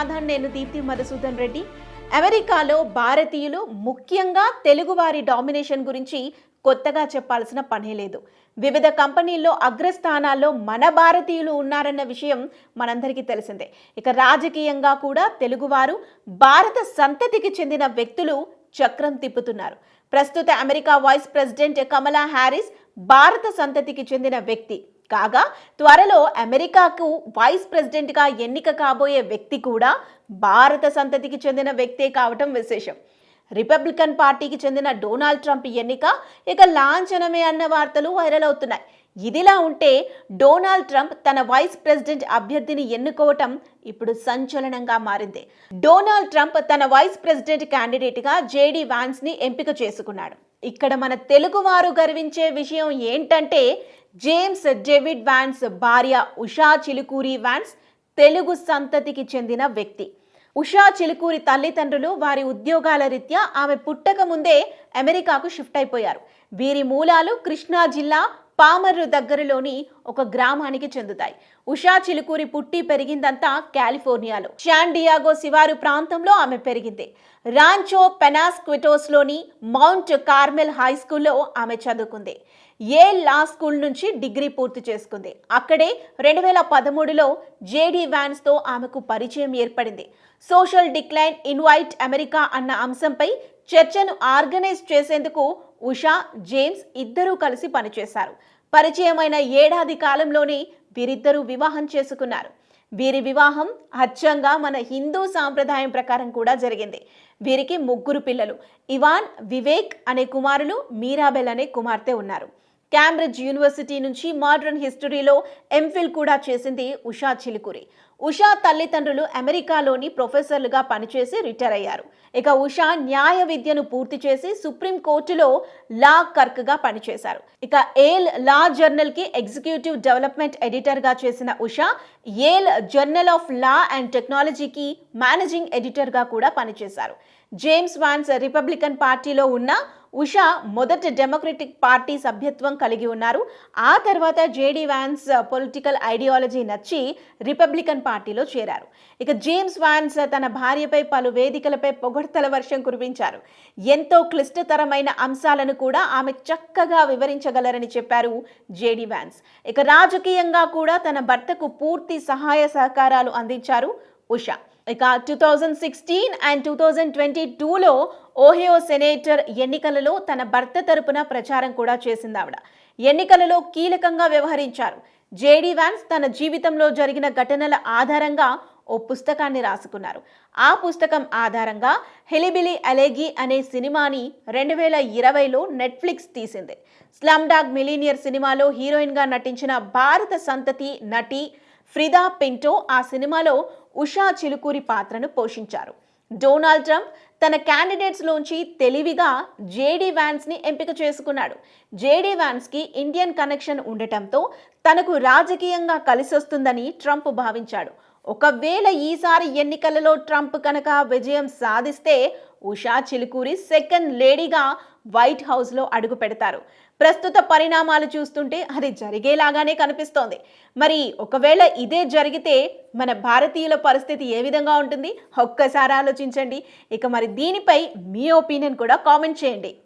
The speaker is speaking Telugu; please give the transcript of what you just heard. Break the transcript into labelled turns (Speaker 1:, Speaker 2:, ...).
Speaker 1: ఆధార్ నేను దీప్తి మధుసూదన్ రెడ్డి. అమెరికాలో భారతీయులు ముఖ్యంగా తెలుగువారి డామినేషన్ గురించి కొత్తగా చెప్పాల్సిన పనే లేదు. వివిధ కంపెనీల్లో అగ్రస్థానాల్లో మన భారతీయులు ఉన్నారన్న విషయం మనందరికీ తెలిసిందే. ఇక రాజకీయంగా కూడా తెలుగువారు భారత సంతతికి చెందిన వ్యక్తులు చక్రం తిప్పుతున్నారు. ప్రస్తుత America vice president Kamala Harris భారత సంతతికి చెందిన వ్యక్తి కాగా త్వరలో అమెరికాకు వైస్ ప్రెసిడెంట్గా ఎన్నిక కాబోయే వ్యక్తి కూడా భారత సంతతికి చెందిన వ్యక్తే కావటం విశేషం. రిపబ్లికన్ పార్టీకి చెందిన డొనాల్డ్ ట్రంప్ ఎన్నిక ఇక లాంఛనమే అన్న వార్తలు వైరల్ అవుతున్నాయి. ఇదిలా ఉంటే డొనాల్డ్ ట్రంప్ తన వైస్ ప్రెసిడెంట్ అభ్యర్థిని ఎన్నుకోవటం ఇప్పుడు సంచలనంగా మారింది. డొనాల్డ్ ట్రంప్ తన వైస్ ప్రెసిడెంట్ క్యాండిడేట్గా జేడీ వ్యాన్స్ని ఎంపిక చేసుకున్నాడు. ఇక్కడ మన తెలుగువారు గర్వించే విషయం ఏంటంటే జేమ్స్ డేవిడ్ వ్యాన్స్ భార్య ఉషా చిలుకూరి వ్యాన్స్ తెలుగు సంతతికి చెందిన వ్యక్తి. ఉషా చిలుకూరి తల్లిదండ్రులు వారి ఉద్యోగాల రీత్యా ఆమె పుట్టక ముందే అమెరికాకు షిఫ్ట్ అయిపోయారు. వీరి మూలాలు కృష్ణా జిల్లా పామర్రు దగ్గరలోని ఒక గ్రామానికి చెందుతాయి. ఉషా చిలుకూరి పుట్టి పెరిగిందంతా కాలిఫోర్నియాలో. శాన్ డియాగో శివారు ప్రాంతంలో ఆమె పెరిగింది. రాంచో పెనాస్క్విటోస్లోని మౌంట్ కార్మెల్ హై స్కూల్లో ఆమె చదువుకుంది. ఏ లా స్కూల్ నుంచి డిగ్రీ పూర్తి చేసుకుంది. అక్కడే రెండు వేల పదమూడులో జేడీ వ్యాన్స్తో ఆమెకు పరిచయం ఏర్పడింది. సోషల్ డిక్లైన్ ఇన్వైట్ అమెరికా అన్న అంశంపై చర్చను ఆర్గనైజ్ చేసేందుకు ఉషా జేమ్స్ ఇద్దరూ కలిసి పనిచేశారు. పరిచయమైన ఏడాది కాలంలోనే వీరిద్దరూ వివాహం చేసుకున్నారు. వీరి వివాహం అచ్చంగా మన హిందూ సాంప్రదాయం ప్రకారం కూడా జరిగింది. వీరికి ముగ్గురు పిల్లలు ఇవాన్ వివేక్ అనే కుమారులు మీరాబెల్ అనే కుమార్తె ఉన్నారు. క్యాంబ్రిడ్జ్ యూనివర్సిటీ నుంచి మోడర్న్ హిస్టరీలో ఎంఫిల్ కూడా చేసింది ఉషా చిలుకూరి. ఉషా తల్లిదండ్రులు అమెరికాలోని ప్రొఫెసర్లుగా పనిచేసి రిటైర్ అయ్యారు. ఇక ఉషా న్యాయ విద్యను పూర్తి చేసి సుప్రీం కోర్టులో లా కర్క్గా పనిచేశారు. ఇక ఏల్ లా జర్నల్కి ఎగ్జిక్యూటివ్ డెవలప్మెంట్ ఎడిటర్గా చేసిన Usha Yale journal of law and టెక్నాలజీకి మేనేజింగ్ ఎడిటర్గా కూడా పనిచేశారు. జేమ్స్ వాన్స్ రిపబ్లికన్ పార్టీలో ఉన్న ఉషా మొదట డెమోక్రటిక్ పార్టీ సభ్యత్వం కలిగి ఉన్నారు. ఆ తర్వాత జేడీ వ్యాన్స్ పొలిటికల్ ఐడియాలజీ నచ్చి రిపబ్లికన్ పార్టీలో చేరారు. ఇక జేమ్స్ వాన్స్ తన భార్యపై పలు వేదికలపై పొగడ్తల వర్షం కురిపించారు. ఎంతో క్లిష్టతరమైన అంశాలను కూడా ఆమె చక్కగా వివరించగలరని చెప్పారు జేడీ వ్యాన్స్. ఇక రాజకీయంగా కూడా తన భర్తకు పూర్తి సహాయ సహకారాలు అందించారు ఉషా. ఇక two thousand sixteen and two thousand twenty టూలో ఓహియో సెనేటర్ ఎన్నికలలో తన భర్త తరపున ప్రచారం కూడా చేసింది ఆవిడ. ఎన్నికలలో కీలకంగా వ్యవహరించారు. జేడీ వ్యాన్స్ తన జీవితంలో జరిగిన ఘటనల ఆధారంగా ఓ పుస్తకాన్ని రాసుకున్నారు. ఆ పుస్తకం ఆధారంగా హెలిబిలి అలేగి అనే సినిమాని రెండు వేల ఇరవైలో నెట్ఫ్లిక్స్ తీసింది. స్లమ్ డాగ్ మిలీనియర్ సినిమాలో హీరోయిన్గా నటించిన భారత సంతతి నటి ఫ్రిదా పింటో ఆ సినిమాలో ఉషా చిలుకూరి పాత్రను పోషించారు. డొనాల్డ్ ట్రంప్ తన క్యాండిడేట్స్లోంచి తెలివిగా జేడీ వ్యాన్స్ని ఎంపిక చేసుకున్నాడు. జేడీ వ్యాన్స్కి ఇండియన్ కనెక్షన్ ఉండటంతో తనకు రాజకీయంగా కలిసొస్తుందని ట్రంప్ భావించాడు. ఒకవేళ ఈసారి ఎన్నికలలో ట్రంప్ కనుక విజయం సాధిస్తే ఉషా చిలుకూరి సెకండ్ లేడీగా వైట్ హౌస్లో అడుగు పెడతారు. ప్రస్తుత పరిణామాలు చూస్తుంటే అది జరిగేలాగానే కనిపిస్తోంది. మరి ఒకవేళ ఇదే జరిగితే మన భారతీయుల పరిస్థితి ఏ విధంగా ఉంటుంది? ఒక్కసారి ఆలోచించండి. ఇక మరి దీనిపై మీ ఒపీనియన్ కూడా కామెంట్ చేయండి.